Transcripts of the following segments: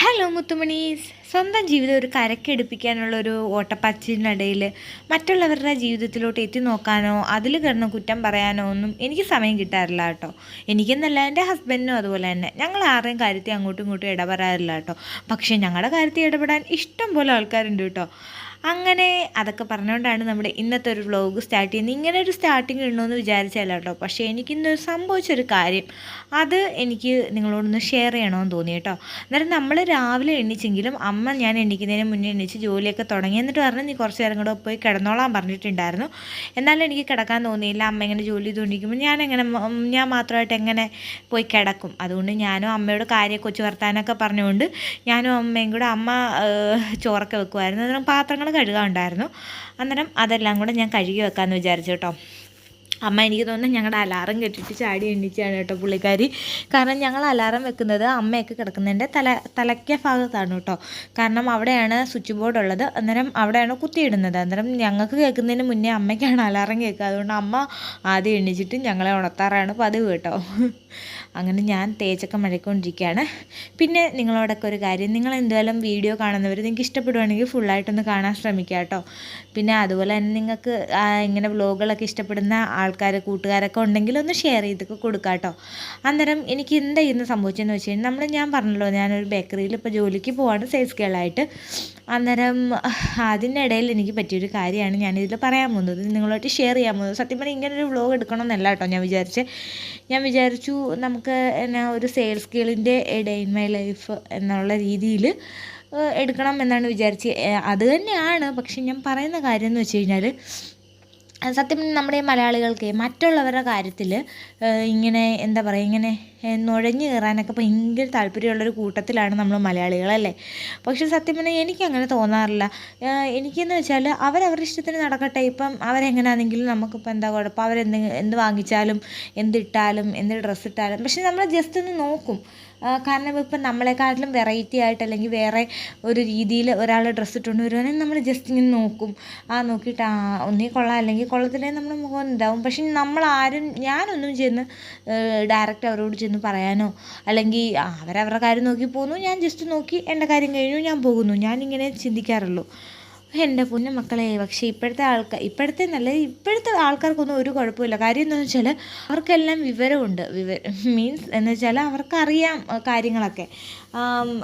Hello മുത്തുമണീസ്. സ്വന്തം ജീവിതം ഒരു കരക്കെടുപ്പിക്കാനുള്ള ഒരു ഓട്ടപ്പച്ചിനിടയിൽ മറ്റുള്ളവരുടെ ജീവിതത്തിലോട്ട് എത്തി നോക്കാനോ അതിൽ കിടന്ന് കുറ്റം പറയാനോ ഒന്നും എനിക്ക് സമയം കിട്ടാറില്ല കേട്ടോ. എനിക്കെന്നല്ല എന്റെ ഹസ്ബൻഡിനും അതുപോലെ തന്നെ. ഞങ്ങൾ ആരുടെയും കാര്യത്തിൽ അങ്ങോട്ടും ഇങ്ങോട്ടും ഇടപെടാറില്ല കേട്ടോ. പക്ഷേ ഞങ്ങളുടെ കാര്യത്തിൽ ഇടപെടാൻ ഇഷ്ടം പോലെ ആൾക്കാരുണ്ട് കേട്ടോ. അങ്ങനെ അതൊക്കെ പറഞ്ഞുകൊണ്ടാണ് നമ്മുടെ ഇന്നത്തെ ഒരു വ്ലോഗ് സ്റ്റാർട്ട് ചെയ്യുന്നത്. ഇങ്ങനെ ഒരു സ്റ്റാർട്ടിങ് ഉണ്ടോയെന്ന് വിചാരിച്ചല്ല കേട്ടോ. പക്ഷേ എനിക്കിന്ന് സംഭവിച്ചൊരു കാര്യം. അത് എനിക്ക് നിങ്ങളോടൊന്ന് ഷെയർ ചെയ്യണമെന്ന് തോന്നി കേട്ടോ. അന്നേരം നമ്മൾ രാവിലെ എണ്ണിച്ചെങ്കിലും അമ്മ ഞാൻ എണ്ണിക്കുന്നതിന് മുന്നേ എണ്ണിച്ച് ജോലിയൊക്കെ തുടങ്ങി. എന്നിട്ട് പറഞ്ഞു നീ കുറച്ച് നേരം കൂടെ പോയി കിടന്നോളാൻ പറഞ്ഞിട്ടുണ്ടായിരുന്നു. എന്നാലും എനിക്ക് കിടക്കാൻ തോന്നിയില്ല. അമ്മ ഇങ്ങനെ ജോലി ചെയ്തുകൊണ്ടിരിക്കുമ്പോൾ ഞാൻ എങ്ങനെ ഞാൻ മാത്രമായിട്ട് എങ്ങനെ പോയി കിടക്കും? അതുകൊണ്ട് ഞാനും അമ്മയോട് കാര്യം കൊച്ചു വർത്താനൊക്കെ പറഞ്ഞുകൊണ്ട് ഞാനും അമ്മയും കൂടെ അമ്മ ചോറൊക്കെ വെക്കുമായിരുന്നു അന്നേരം പാത്രങ്ങൾ കഴുകാനുണ്ടായിരുന്നു. അന്നേരം അതെല്ലാം കൂടെ ഞാൻ കഴുകി വെക്കാമെന്ന് വിചാരിച്ചു കേട്ടോ. അമ്മ എനിക്ക് തോന്നുന്നത് ഞങ്ങളുടെ അലാറം കെട്ടിട്ട് ചാടി എണ്ണിച്ചാണ് കേട്ടോ പുള്ളിക്കാരി. കാരണം ഞങ്ങൾ അലാറം വെക്കുന്നത് അമ്മയൊക്കെ കിടക്കുന്നതിന്റെ തല തലയ്ക്ക ഭാഗത്താണ് കേട്ടോ. കാരണം അവിടെയാണ് സ്വിച്ച് ബോർഡ് ഉള്ളത്. അന്നേരം അവിടെയാണ് കുത്തിയിടുന്നത്. അന്നേരം ഞങ്ങൾക്ക് കേൾക്കുന്നതിന് മുന്നേ അമ്മയ്ക്കാണ് അലാറം കേൾക്കുക. അതുകൊണ്ട് അമ്മ ആദ്യം എണ്ണിച്ചിട്ട് ഞങ്ങളെ ഉണർത്താറാണ് പതിവ് കേട്ടോ. അങ്ങനെ ഞാൻ തേച്ചൊക്കെ മഴക്കൊണ്ടിരിക്കുകയാണ്. പിന്നെ നിങ്ങളോടൊക്കെ ഒരു കാര്യം നിങ്ങൾ എന്തായാലും വീഡിയോ കാണുന്നവർ നിങ്ങൾക്ക് ഇഷ്ടപ്പെടുവാണെങ്കിൽ ഫുള്ളായിട്ടൊന്ന് കാണാൻ ശ്രമിക്കുക കേട്ടോ. പിന്നെ അതുപോലെ തന്നെ നിങ്ങൾക്ക് ഇങ്ങനെ വ്ലോഗുകളൊക്കെ ഇഷ്ടപ്പെടുന്ന ആൾക്കാർ കൂട്ടുകാരൊക്കെ ഉണ്ടെങ്കിൽ ഒന്ന് ഷെയർ ചെയ്തൊക്കെ കൊടുക്കുക കേട്ടോ അന്നേരം എനിക്ക് എന്താ ഇന്ന് സംഭവിച്ചതെന്ന് വെച്ച് കഴിഞ്ഞാൽ നമ്മൾ ഞാൻ പറഞ്ഞല്ലോ ഞാനൊരു ബേക്കറിയിൽ ഇപ്പോൾ ജോലിക്ക് പോവാണ് സെയിൽസ് ഗേളായിട്ട് അന്നേരം അതിനിടയിൽ എനിക്ക് പറ്റിയൊരു കാര്യമാണ് ഞാനിതിൽ പറയാൻ പോകുന്നത്. നിങ്ങളായിട്ട് ഷെയർ ചെയ്യാൻ പോകുന്നത്. സത്യം പറഞ്ഞാൽ ഇങ്ങനൊരു വ്ലോഗ് എടുക്കണമെന്നല്ല കേട്ടോ ഞാൻ വിചാരിച്ച്. ഞാൻ വിചാരിച്ചു നമുക്ക് എന്നാ ഒരു സെയിൽസ് ഗേളിന്റെ ഡേ ഇൻ മൈ ലൈഫ് എന്നുള്ള രീതിയിൽ എടുക്കണം എന്നാണ് വിചാരിച്ചത് അത് തന്നെയാണ്. പക്ഷെ ഞാൻ പറയുന്ന കാര്യം എന്ന് വെച്ച് കഴിഞ്ഞാൽ സത്യം നമ്മുടെ മലയാളികൾക്ക് മറ്റുള്ളവരുടെ കാര്യത്തിൽ ഇങ്ങനെ എന്താ പറയുക ഇങ്ങനെ നുഴഞ്ഞു കയറാനൊക്കെ ഭയങ്കര താല്പര്യമുള്ളൊരു കൂട്ടത്തിലാണ് നമ്മൾ മലയാളികളല്ലേ? പക്ഷേ സത്യം പറഞ്ഞാൽ എനിക്കങ്ങനെ തോന്നാറില്ല. എനിക്കെന്ന് വെച്ചാൽ അവരവരുടെ ഇഷ്ടത്തിന് നടക്കട്ടെ. ഇപ്പം അവരെങ്ങനെയാണെങ്കിലും നമുക്കിപ്പോൾ എന്താ കുഴപ്പം? അവരെന്ത് എന്ത് വാങ്ങിച്ചാലും എന്തിട്ടാലും എന്ത് ഡ്രസ്സ് ഇട്ടാലും പക്ഷെ നമ്മൾ ജസ്റ്റ് ഒന്ന് നോക്കും. കാരണം ഇപ്പം നമ്മളെക്കാട്ടിലും വെറൈറ്റി ആയിട്ട് അല്ലെങ്കിൽ വേറെ ഒരു രീതിയിൽ ഒരാൾ ഡ്രസ്സ് ഇട്ടുകൊണ്ട് വരുവാണെങ്കിൽ നമ്മൾ ജസ്റ്റ് ഇങ്ങനെ നോക്കും. ആ നോക്കിയിട്ട് ആ ഒന്നീ കൊള്ളാം അല്ലെങ്കിൽ കൊള്ളത്തില്ലേ നമ്മുടെ മുഖം ഉണ്ടാവും. പക്ഷെ നമ്മളാരും ഞാനൊന്നും ചെന്ന് ഡയറക്റ്റ് അവരോട് ചെന്ന് പറയാനോ അല്ലെങ്കിൽ അവരവരുടെ കാര്യം നോക്കി പോകുന്നു ഞാൻ ജസ്റ്റ് നോക്കി എന്റെ കാര്യം കഴിഞ്ഞു ഞാൻ പോകുന്നു. ഞാനിങ്ങനെ ചിന്തിക്കാറുള്ളൂ. എന്റെ പൊന്നു മക്കളെ പക്ഷേ ഇപ്പോഴത്തെ ആൾക്കാർ ഇപ്പോഴത്തെ നല്ല ഇപ്പോഴത്തെ ആൾക്കാർക്കൊന്നും ഒരു കുഴപ്പമില്ല. കാര്യം എന്താണെന്ന് വെച്ചാൽ അവർക്കെല്ലാം വിവരമുണ്ട്. വിവ മീൻസ് എന്ന് വെച്ചാൽ അവർക്കറിയാം കാര്യങ്ങളൊക്കെ.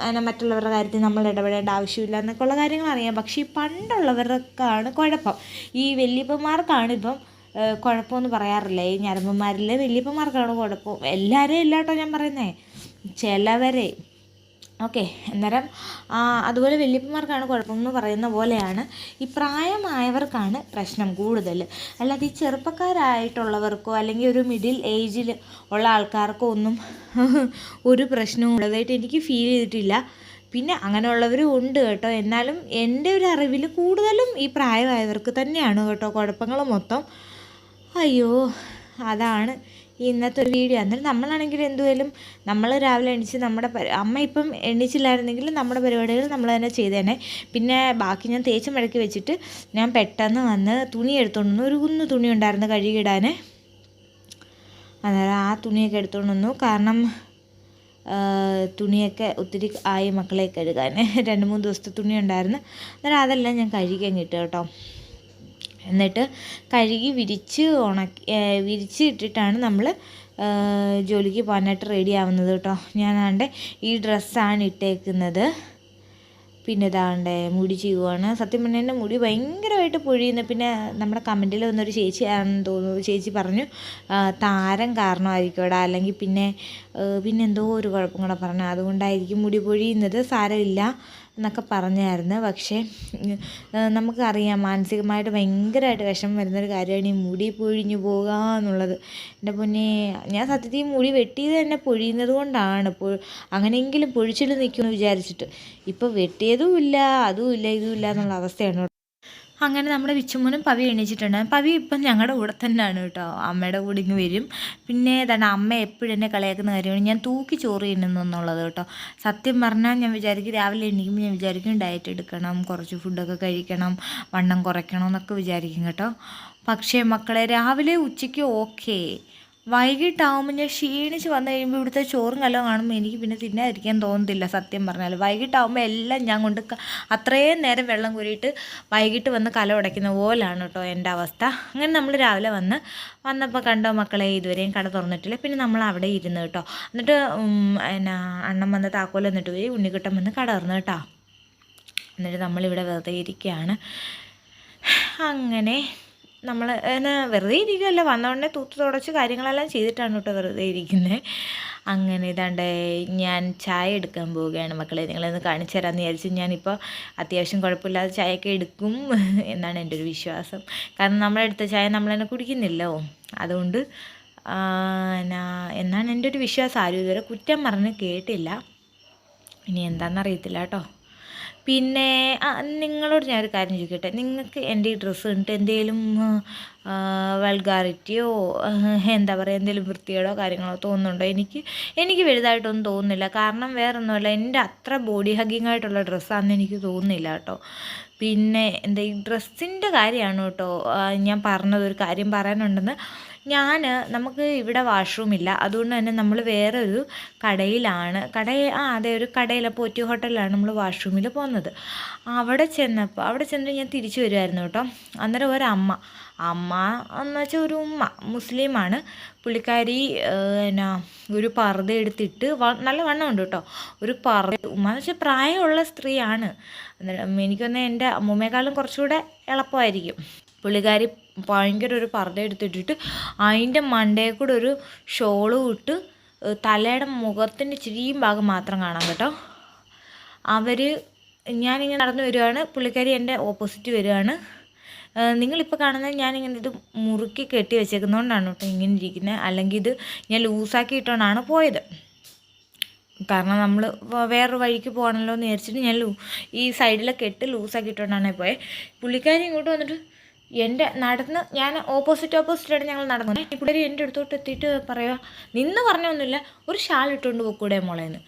എന്നാ മറ്റുള്ളവരുടെ കാര്യത്തിൽ നമ്മൾ ഇടപെടേണ്ട ആവശ്യമില്ല എന്നൊക്കെ ഉള്ള കാര്യങ്ങൾ അറിയാം. പക്ഷേ ഈ പണ്ടുള്ളവർക്കാണ് കുഴപ്പം. ഈ വല്യപ്പന്മാർക്കാണ് ഇപ്പം കുഴപ്പമെന്ന് പറയാറില്ല. ഈ ഞരമ്പന്മാരിലെ വല്യപ്പന്മാർക്കാണ് കുഴപ്പം. എല്ലാവരെയും ഇല്ല കേട്ടോ ഞാൻ പറയുന്നത് ചിലവരെ ഓക്കെ അന്നേരം അതുപോലെ വല്യപ്പന്മാർക്കാണ് കുഴപ്പമെന്ന് പറയുന്ന പോലെയാണ്. ഈ പ്രായമായവർക്കാണ് പ്രശ്നം കൂടുതൽ അല്ലാതെ ഈ ചെറുപ്പക്കാരായിട്ടുള്ളവർക്കോ അല്ലെങ്കിൽ ഒരു മിഡിൽ ഏജിൽ ഉള്ള ആൾക്കാർക്കോ ഒന്നും ഒരു പ്രശ്നവും ഉള്ളതായിട്ട് എനിക്ക് ഫീൽ ചെയ്തിട്ടില്ല. പിന്നെ അങ്ങനെയുള്ളവരും ഉണ്ട് കേട്ടോ. എന്നാലും എന്റെ ഒരു അറിവിൽ കൂടുതലും ഈ പ്രായമായവർക്ക് തന്നെയാണ് കേട്ടോ കുഴപ്പങ്ങൾ മൊത്തം. അയ്യോ അതാണ് ഇന്നത്തെ ഒരു വീഡിയോ അന്നേരം നമ്മളാണെങ്കിൽ എന്തുമായാലും നമ്മൾ രാവിലെ എണീച്ച് നമ്മുടെ അമ്മ ഇപ്പം എണീച്ചില്ലായിരുന്നെങ്കിൽ നമ്മുടെ പരിപാടികൾ നമ്മൾ തന്നെ ചെയ്തേനെ. പിന്നെ ബാക്കി ഞാൻ തേച്ച് മടക്കി വെച്ചിട്ട് ഞാൻ പെട്ടെന്ന് വന്ന് തുണി എടുത്തുകൊണ്ട് വന്നു. ഒരു കുന്നു തുണി ഉണ്ടായിരുന്നു കഴുകിയിടാൻ അന്നേരം ആ തുണിയൊക്കെ എടുത്തുകൊണ്ട് വന്നു. കാരണം തുണിയൊക്കെ ഒത്തിരി ആയി മക്കളെ കഴുകാൻ രണ്ട് മൂന്ന് ദിവസത്തെ തുണി ഉണ്ടായിരുന്നു. അന്നേരം അതെല്ലാം ഞാൻ കഴുകാൻ കിട്ടും കേട്ടോ. എന്നിട്ട് കഴുകി വിരിച്ച് ഉണക്കി വിരിച്ച് ഇട്ടിട്ടാണ് നമ്മൾ ജോലിക്ക് പോകാനായിട്ട് റെഡി ആവുന്നത് കേട്ടോ. ഞാൻ ഈ ഡ്രസ്സാണ് ഇട്ടേക്കുന്നത്. പിന്നെ ഇതാണ്ടേ മുടി ചെയ്യുവാണ് സത്യം പറഞ്ഞാൽ എന്റെ മുടി ഭയങ്കരമായിട്ട് പൊഴിയുന്നു. പിന്നെ നമ്മുടെ കമന്റിൽ വന്നൊരു ചേച്ചി ആണെന്ന് തോന്നുന്നു ചേച്ചി പറഞ്ഞു താരം കാരണമായിരിക്കും ഇവിടെ അല്ലെങ്കിൽ പിന്നെ പിന്നെ എന്തോ ഒരു കുഴപ്പം കൂടെ പറഞ്ഞു. അതുകൊണ്ടായിരിക്കും മുടി പൊഴിയുന്നത്. സാരമില്ല. എന്നൊക്കെ പറഞ്ഞായിരുന്നു. പക്ഷേ നമുക്കറിയാം മാനസികമായിട്ട് ഭയങ്കരമായിട്ട് വിഷമം വരുന്നൊരു കാര്യമാണ് ഈ മുടി പൊഴിഞ്ഞു പോകുക എന്നുള്ളത്. എന്റെ പൊന്നെ ഞാൻ സത്യത്തിൽ മുടി വെട്ടിയത് തന്നെ പൊഴിയുന്നത് കൊണ്ടാണ്. പൊ അങ്ങനെയെങ്കിലും പൊഴിച്ചിൽ നിൽക്കുമെന്ന് വിചാരിച്ചിട്ട്. ഇപ്പോൾ വെട്ടിയതും ഇല്ല അതും ഇല്ല ഇതും ഇല്ല എന്നുള്ള അവസ്ഥയാണ് അങ്ങനെ നമ്മുടെ വിച്ചുമോനും പവി എണീച്ചിട്ടുണ്ട്. പവി ഇപ്പം ഞങ്ങളുടെ കൂടെ തന്നെയാണ് കേട്ടോ. അമ്മയുടെ കൂടെ ഇങ്ങ് വരും. പിന്നെ ഏതാണ് അമ്മ എപ്പോഴും എന്നെ കളിയാക്കുന്ന കാര്യമാണ്. ഞാൻ തൂക്കി ചോറ് തിന്നുന്നു എന്നുള്ളത് കേട്ടോ. സത്യം പറഞ്ഞാൽ ഞാൻ വിചാരിക്കും രാവിലെ എണീക്കുമ്പോൾ ഞാൻ വിചാരിക്കും ഡയറ്റ് എടുക്കണം കുറച്ച് ഫുഡൊക്കെ കഴിക്കണം വണ്ണം കുറയ്ക്കണം എന്നൊക്കെ വിചാരിക്കും കേട്ടോ. പക്ഷേ മക്കളെ രാവിലെ ഉച്ചയ്ക്ക് ഓക്കെ വൈകിട്ടാവുമ്പോൾ ഞാൻ ക്ഷീണിച്ച് വന്നു കഴിയുമ്പോൾ ഇവിടുത്തെ ചോറും കല്ലോ കാണുമ്പോൾ എനിക്ക് പിന്നെ തിന്നാതിരിക്കാൻ തോന്നുന്നില്ല സത്യം പറഞ്ഞാൽ വൈകിട്ടാവുമ്പോൾ എല്ലാം ഞാൻ കൊണ്ട് അത്രയും നേരം വെള്ളം കൂരിയിട്ട് വൈകിട്ട് വന്ന് കല ഉടയ്ക്കുന്ന പോലാണ് കേട്ടോ എന്റെ അവസ്ഥ. അങ്ങനെ നമ്മൾ രാവിലെ വന്ന് വന്നപ്പോൾ കണ്ടോ മക്കളെ ഇതുവരെയും കട തുറന്നിട്ടില്ല. പിന്നെ നമ്മൾ അവിടെ ഇരുന്ന് കേട്ടോ എന്നിട്ട് എന്നാ അണ്ണം വന്ന് താക്കോൽ എന്നിട്ട് പോയി ഉണ്ണിക്കിട്ടം വന്ന് കട തുറന്നു കേട്ടോ എന്നിട്ട് നമ്മളിവിടെ വെറുതെ ഇരിക്കുകയാണ് അങ്ങനെ നമ്മൾ എന്നാ വെറുതെ ഇരിക്കുകയല്ല വന്നോടനെ തൂത്ത് തുടച്ച് കാര്യങ്ങളെല്ലാം ചെയ്തിട്ടാണ് കേട്ടോ വെറുതെ ഇരിക്കുന്നത് അങ്ങനെ ഇതാണ്ട് ഞാൻ ചായ എടുക്കാൻ പോവുകയാണ് മക്കളെ. നിങ്ങളൊന്ന് കാണിച്ചു തരാമെന്ന് വിചാരിച്ച് ഞാനിപ്പോൾ അത്യാവശ്യം കുഴപ്പമില്ലാതെ ചായയൊക്കെ എടുക്കും എന്നാണ് എന്റെ ഒരു വിശ്വാസം. കാരണം നമ്മളെടുത്ത ചായ നമ്മൾ തന്നെ കുടിക്കുന്നില്ലോ. അതുകൊണ്ട് എന്നാ എന്നാണ് എന്റെ ഒരു വിശ്വാസം. ആരും ഇതുവരെ കുറ്റം പറഞ്ഞ് കേട്ടില്ല. ഇനി എന്താണെന്നറിയത്തില്ല കേട്ടോ. പിന്നെ നിങ്ങളോട് ഞാനൊരു കാര്യം ചോദിക്കട്ടെ. നിങ്ങൾക്ക് എന്റെ ഈ ഡ്രസ്സ് കണ്ടിട്ട് എന്തെങ്കിലും വൾഗാറിറ്റിയോ എന്താ പറയുക എന്തെങ്കിലും വൃത്തികേടോ കാര്യങ്ങളോ തോന്നുന്നുണ്ടോ? എനിക്ക് എനിക്ക് വലുതായിട്ടൊന്നും തോന്നുന്നില്ല. കാരണം വേറൊന്നുമല്ല എന്റെ അത്ര ബോഡി ഹഗ്ഗിങ് ആയിട്ടുള്ള ഡ്രസ്സാണെന്ന് എനിക്ക് തോന്നുന്നില്ല കേട്ടോ. പിന്നെ എന്താ ഈ ഡ്രസ്സിന്റെ കാര്യമാണ് കേട്ടോ ഞാൻ പറഞ്ഞത് ഒരു കാര്യം പറയാനുണ്ടെന്ന്. ഞാൻ നമുക്ക് ഇവിടെ വാഷ്റൂം ഇല്ല. അതുകൊണ്ട് തന്നെ നമ്മൾ വേറെ ഒരു കടയിലാണ്. കട ആ അതെ ഒരു കടയിൽ പോറ്റി ഹോട്ടലിലാണ് നമ്മൾ വാഷ്റൂമിൽ പോകുന്നത് അവിടെ ചെന്നപ്പോൾ അവിടെ ചെന്നിട്ട് ഞാൻ തിരിച്ചു വരുമായിരുന്നു കേട്ടോ. അന്നേരം ഒരമ്മ അമ്മ എന്ന് വെച്ചാൽ ഒരു ഉമ്മ മുസ്ലിമാണ്. പുള്ളിക്കാരി എന്നാ ഒരു പർദ്ദ എടുത്തിട്ട് നല്ല വണ്ണമുണ്ട് കേട്ടോ. ഒരു പർദ്ദ ഉമ്മ എന്ന് വെച്ചാൽ പ്രായമുള്ള സ്ത്രീയാണ്. എനിക്കൊന്ന് എന്റെ അമ്മൂമ്മയെക്കാളും കുറച്ചുകൂടെ എളുപ്പമായിരിക്കും. പുള്ളിക്കാരി ഭയങ്കര ഒരു പർദ്ദ എടുത്തിട്ടിട്ട് അതിന്റെ മണ്ടയിൽ കൂടെ ഒരു ഷോളും ഇട്ട് തലയുടെ മുഖത്തിന്റെ ചിരിയും ഭാഗം മാത്രം കാണാം കേട്ടോ. അവർ ഞാനിങ്ങനെ നടന്നു വരികയാണ് പുള്ളിക്കാരി എന്റെ ഓപ്പോസിറ്റ് വരികയാണ് നിങ്ങളിപ്പോൾ കാണുന്നത് ഞാനിങ്ങനെ ഇത് മുറുക്കി കെട്ടി വെച്ചേക്കുന്നതുകൊണ്ടാണ് കേട്ടോ ഇങ്ങനെ ഇരിക്കുന്നത് അല്ലെങ്കിൽ ഇത് ഞാൻ ലൂസാക്കി ഇട്ടുകൊണ്ടാണ് പോയത്. കാരണം നമ്മൾ വേറൊരു വഴിക്ക് പോകണമല്ലോ എന്ന് വിചാരിച്ചിട്ട് ഞാൻ ഈ സൈഡിലെ കെട്ട് ലൂസാക്കി ഇട്ടുകൊണ്ടാണ് പോയത് പുള്ളിക്കാരി ഇങ്ങോട്ട് വന്നിട്ട് എന്റെ നടന്ന് ഞാൻ ഓപ്പോസിറ്റ് ഓപ്പോസിറ്റായിട്ട് ഞങ്ങൾ നടന്നു. പിള്ളേർ എന്റെ അടുത്തോട്ട് എത്തിയിട്ട് പറയുക നിന്ന് പറഞ്ഞൊന്നുമില്ല ഒരു ഷാൾ ഇട്ടുകൊണ്ട് പോക്കൂടെ മോളേന്ന്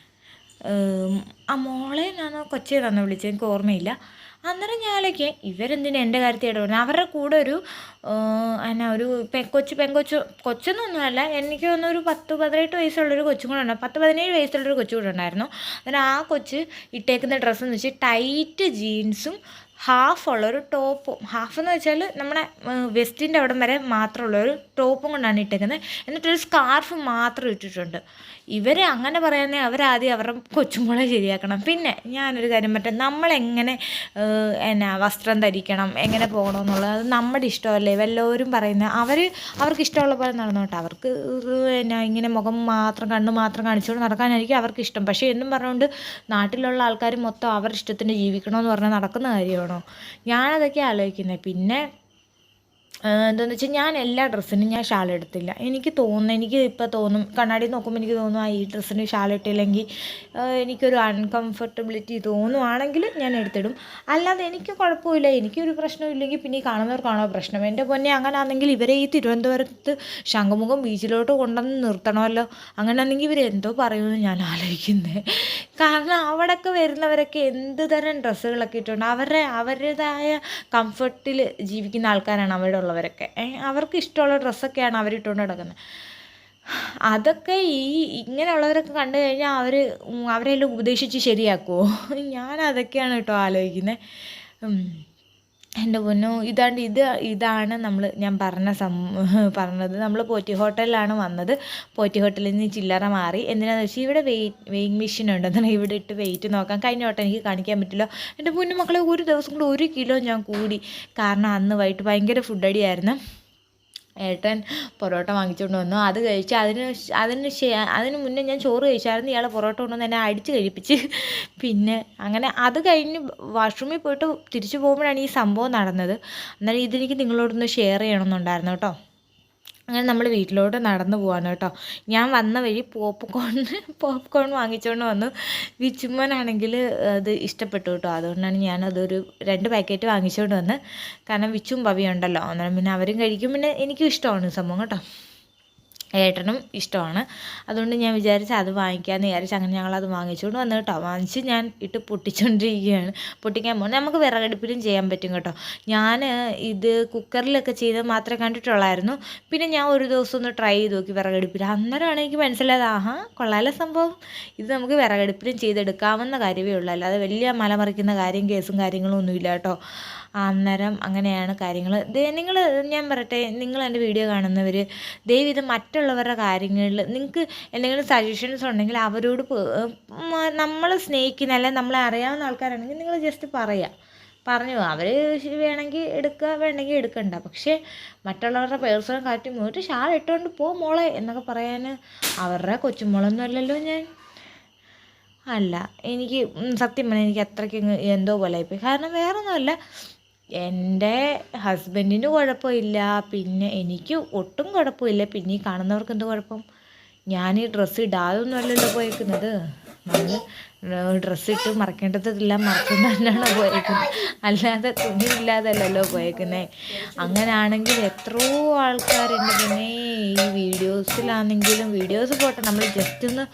ആ മോളെ ഞാൻ കൊച്ചേ തന്നെ വിളിച്ചത് എനിക്ക് ഓർമ്മയില്ല. അന്നേരം ഞാനൊക്കെ ഇവരെന്തിനാ എന്റെ കാര്യത്തിൽ ഇടപെടുന്നത് അവരുടെ കൂടെ ഒരു എന്നാ ഒരു പെ കൊച്ചു പെങ്കൊച്ചു കൊച്ചൊന്നൊന്നുമല്ല എനിക്ക് തോന്നുന്നു ഒരു പത്ത് പതിനെട്ട് വയസ്സുള്ളൊരു കൊച്ചും കൂടെ ഉണ്ടായിരുന്നു പത്ത് പതിനേഴ് വയസ്സുള്ളൊരു കൊച്ചും കൂടെ ഉണ്ടായിരുന്നു. അന്നേരം ആ കൊച്ച് ഇട്ടേക്കുന്ന ഡ്രസ്സെന്ന് വെച്ചാൽ ടൈറ്റ് ജീൻസും ഹാഫ് ഉള്ളൊരു ടോപ്പും. ഹാഫ് എന്ന് വെച്ചാൽ നമ്മുടെ വെസ്റ്റിന്റെ അവിടം വരെ മാത്രമുള്ളൊരു ടോപ്പും കൊണ്ടാണ് ഇട്ടേക്കുന്നത്. എന്നിട്ടൊരു സ്കാർഫ് മാത്രം ഇട്ടിട്ടുണ്ട്. ഇവർ അങ്ങനെ പറയുന്നത് അവരാദ്യം അവരുടെ കൊച്ചുമോളെ ശരിയാക്കണം. പിന്നെ ഞാനൊരു കാര്യം പറ്റും നമ്മളെങ്ങനെ എന്നാ വസ്ത്രം ധരിക്കണം എങ്ങനെ പോകണം എന്നുള്ളത് അത് നമ്മുടെ ഇഷ്ടമല്ലേ? വല്ലവരും പറയുന്നത് അവർ അവർക്ക് ഇഷ്ടമുള്ള പോലെ നടന്നോട്ടെ. അവർക്ക് എന്നാ ഇങ്ങനെ മുഖം മാത്രം കണ്ണ് മാത്രം കാണിച്ചുകൊണ്ട് നടക്കാനായിരിക്കും അവർക്ക് ഇഷ്ടം പക്ഷേ എന്നും പറഞ്ഞുകൊണ്ട് നാട്ടിലുള്ള ആൾക്കാർ മൊത്തം അവരുടെ ഇഷ്ടത്തിന് ജീവിക്കണമെന്ന് പറഞ്ഞാൽ നടക്കുന്ന കാര്യമാണോ. ഞാനതൊക്കെ ആലോചിക്കുന്നത് പിന്നെ എന്താണെന്ന് വെച്ചാൽ ഞാൻ എല്ലാ ഡ്രസ്സിനും ഞാൻ ഷാൾ എടുത്തില്ല. എനിക്ക് തോന്നുന്നു എനിക്ക് ഇപ്പോൾ തോന്നും കണ്ണാടി നോക്കുമ്പോൾ എനിക്ക് തോന്നും ആ ഈ ഡ്രസ്സിന് ഷാൾ ഇട്ടില്ലെങ്കിൽ എനിക്കൊരു അൺകംഫർട്ടബിലിറ്റി തോന്നുവാണെങ്കിൽ ഞാൻ എടുത്തിടും. അല്ലാതെ എനിക്ക് കുഴപ്പമില്ല. എനിക്കൊരു പ്രശ്നമില്ലെങ്കിൽ പിന്നെ ഈ കാണുന്നവർക്കാണോ പ്രശ്നം? എന്റെ പൊന്നെ അങ്ങനെ ആണെങ്കിൽ ഇവരെ ഈ തിരുവനന്തപുരത്ത് ശംഖുമുഖം ബീച്ചിലോട്ട് കൊണ്ടുവന്ന് നിർത്തണമല്ലോ. അങ്ങനെയാണെങ്കിൽ എന്തോ പറയുമെന്ന് ഞാൻ ആലോചിക്കുന്നത് കാരണം അവിടെയൊക്കെ വരുന്നവരൊക്കെ എന്ത് തരം ഡ്രസ്സുകളൊക്കെ ഇട്ടുണ്ട് അവരുടെ അവരുടേതായ കംഫർട്ടിൽ ജീവിക്കുന്ന ആൾക്കാരാണ് അവിടെ ഉള്ളവരൊക്കെ. അവർക്ക് ഇഷ്ടമുള്ള ഡ്രസ്സൊക്കെയാണ് അവരിട്ടുകൊണ്ട് നടക്കുന്നത് അതൊക്കെ ഈ ഇങ്ങനെയുള്ളവരൊക്കെ കണ്ടു കഴിഞ്ഞാൽ അവർ അവരെല്ലാം ഉപദേശിച്ച് ശരിയാക്കുമോ ഞാൻ അതൊക്കെയാണ് കേട്ടോ ആലോചിക്കുന്നത് എന്റെ പൊന്നോ ഇതാണ്ട് ഇത് ഇതാണ് നമ്മൾ ഞാൻ പറഞ്ഞ സം പറഞ്ഞത്. നമ്മൾ പോറ്റി ഹോട്ടലിലാണ് വന്നത്. പോറ്റി ഹോട്ടലിൽ നിന്ന് ചില്ലറ മാറി. എന്തിനാണെന്ന് വെച്ചാൽ ഇവിടെ വെയിറ്റ് വെയിങ് മെഷീൻ ഉണ്ട്. എന്നാൽ ഇവിടെ ഇട്ട് വെയിറ്റ് നോക്കാം കഴിഞ്ഞ വട്ടം എനിക്ക് കാണിക്കാൻ പറ്റില്ല. എന്റെ പൊന്നു മക്കളെ ഒരു ദിവസം കൂടെ ഒരു കിലോ ഞാൻ കൂടി. കാരണം അന്ന് വൈകിട്ട് ഭയങ്കര ഫുഡ് അടിയായിരുന്നു. ഏട്ടൻ പൊറോട്ട വാങ്ങിച്ചുകൊണ്ട് വന്നു. അത് കഴിച്ച് അതിന് അതിന് അതിന് മുന്നേ ഞാൻ ചോറ് കഴിച്ചായിരുന്നു. ഇയാൾ പൊറോട്ട കൊണ്ടുവന്ന് എന്നെ അടിച്ച് കഴിപ്പിച്ച്. പിന്നെ അങ്ങനെ അത് കഴിഞ്ഞ് വാഷ്റൂമിൽ പോയിട്ട് തിരിച്ചു പോകുമ്പോഴാണ് ഈ സംഭവം നടന്നത്. എന്നാലും ഇതെനിക്ക് നിങ്ങളോടൊന്ന് ഷെയർ ചെയ്യണമെന്നുണ്ടായിരുന്നു കേട്ടോ. അങ്ങനെ നമ്മൾ വീട്ടിലോട്ട് നടന്നു പോവാണ് കേട്ടോ. ഞാൻ വന്ന വഴി പോപ്കോൺ പോപ്കോൺ വാങ്ങിച്ചുകൊണ്ട് വന്നു. വിച്ചുമ്മനാണെങ്കിൽ അത് ഇഷ്ടപ്പെട്ടു കേട്ടോ. അതുകൊണ്ടാണ് ഞാനതൊരു രണ്ട് പാക്കറ്റ് വാങ്ങിച്ചുകൊണ്ട് വന്ന്. കാരണം വിച്ചും പവിയുണ്ടല്ലോ അന്നേരം പിന്നെ അവരും കഴിക്കും. പിന്നെ എനിക്കും ഇഷ്ടമാണ് സംഭവം കേട്ടോ. ഏട്ടനും ഇഷ്ടമാണ്. അതുകൊണ്ട് ഞാൻ വിചാരിച്ചു അത് വാങ്ങിക്കാമെന്ന് വിചാരിച്ചു അങ്ങനെ ഞങ്ങളത് വാങ്ങിച്ചുകൊണ്ട് വന്നു കേട്ടോ. വാങ്ങിച്ച് ഞാൻ ഇട്ട് പൊട്ടിച്ചുകൊണ്ടിരിക്കുകയാണ് പൊട്ടിക്കാൻ പോകുന്നത് നമുക്ക് വിറകടുപ്പിലും ചെയ്യാൻ പറ്റും കേട്ടോ. ഞാൻ ഇത് കുക്കറിലൊക്കെ ചെയ്ത് മാത്രമേ കണ്ടിട്ടുള്ളായിരുന്നു. പിന്നെ ഞാൻ ഒരു ദിവസം ഒന്ന് ട്രൈ ചെയ്ത് നോക്കി വിറകടുപ്പിൽ അന്നേരമാണ് എനിക്ക് മനസ്സിലായത്. ആഹാ കൊള്ളാലോ സംഭവം. ഇത് നമുക്ക് വിറകടുപ്പിലും ചെയ്തെടുക്കാവുന്ന കാര്യമേ ഉള്ളൂ. അല്ലാതെ വലിയ മലമറിക്കുന്ന കാര്യം കേസും കാര്യങ്ങളും ഒന്നുമില്ല കേട്ടോ. അന്നേരം അങ്ങനെയാണ് കാര്യങ്ങൾ നിങ്ങൾ ഞാൻ പറയട്ടെ. നിങ്ങൾ എന്റെ വീഡിയോ കാണുന്നവർ ദയവ് ഇത് മറ്റുള്ളവരുടെ കാര്യങ്ങളിൽ നിങ്ങൾക്ക് എന്തെങ്കിലും സജഷൻസ് ഉണ്ടെങ്കിൽ അവരോട് നമ്മൾ സ്നേഹിക്കുന്ന അല്ലെങ്കിൽ നമ്മളെ അറിയാവുന്ന ആൾക്കാരാണെങ്കിൽ നിങ്ങൾ ജസ്റ്റ് പറയുക പറഞ്ഞു അവർ വേണമെങ്കിൽ എടുക്കുക വേണമെങ്കിൽ എടുക്കണ്ട. പക്ഷേ മറ്റുള്ളവരുടെ പേഴ്സണൽ കാര്യം ഒരു ഷാൾ ഇട്ടുകൊണ്ട് പോ മോളെ എന്നൊക്കെ പറയാൻ അവരുടെ കൊച്ചുമോളൊന്നും അല്ലല്ലോ ഞാൻ. അല്ല എനിക്ക് സത്യം പറഞ്ഞാൽ എനിക്ക് അത്രയ്ക്ക് എന്തോ പോലെ ആയിപ്പോയി. കാരണം വേറെ ഒന്നുമല്ല എന്റെ ഹസ്ബൻഡിന് കുഴപ്പമില്ല. പിന്നെ എനിക്ക് ഒട്ടും കുഴപ്പമില്ല. പിന്നെ ഈ കാണുന്നവർക്ക് എന്ത് കുഴപ്പം? ഞാൻ ഈ ഡ്രസ്സ് ഇടാതൊന്നും അല്ലല്ലോ പോയേക്കുന്നത്. നമ്മൾ ഡ്രസ്സ് ഇട്ട് മറക്കേണ്ടതെല്ലാം. മറക്കുന്ന തന്നെയാണ് പോയേക്കുന്നത്? അല്ലാതെ തുണി ഇല്ലാതല്ലല്ലോ പോയേക്കുന്നത് അങ്ങനാണെങ്കിൽ എത്രയോ ആൾക്കാരുണ്ട്. പിന്നെ ഈ വീഡിയോസിലാണെങ്കിലും വീഡിയോസ് പോട്ടെ. നമ്മൾ ജസ്റ്റ് ഒന്ന്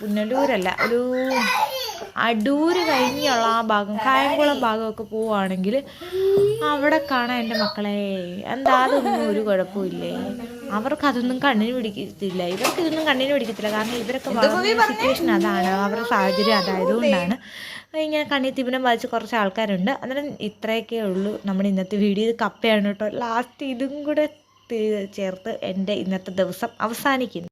പുന്നലൂരല്ല ഒരു അടൂര് കഴിഞ്ഞുള്ള ആ ഭാഗം കായംകുളം ഭാഗമൊക്കെ പോവുകയാണെങ്കിൽ അവിടെ കാണാൻ എന്റെ മക്കളെ. എന്താ അതൊന്നും ഒരു കുഴപ്പമില്ലേ? അവർക്ക് അതൊന്നും കണ്ണിന് പിടിക്കത്തില്ല. ഇവർക്ക് ഇതൊന്നും കണ്ണിന് പിടിക്കത്തില്ല. കാരണം ഇവരൊക്കെ സിറ്റുവേഷൻ അതാണ്. അവരുടെ സാഹചര്യം അതായതുകൊണ്ടാണ്. ഇങ്ങനെ കണ്ണി തിമിരം ബാധിച്ച് കുറച്ച് ആൾക്കാരുണ്ട്. അന്നേരം ഇത്രയൊക്കെ ഉള്ളൂ നമ്മുടെ ഇന്നത്തെ വീഡിയോ കപ്പയാണ് കേട്ടോ. ലാസ്റ്റ് ഇതും കൂടെ ചേർത്ത് എന്റെ ഇന്നത്തെ ദിവസം അവസാനിക്കുന്നു.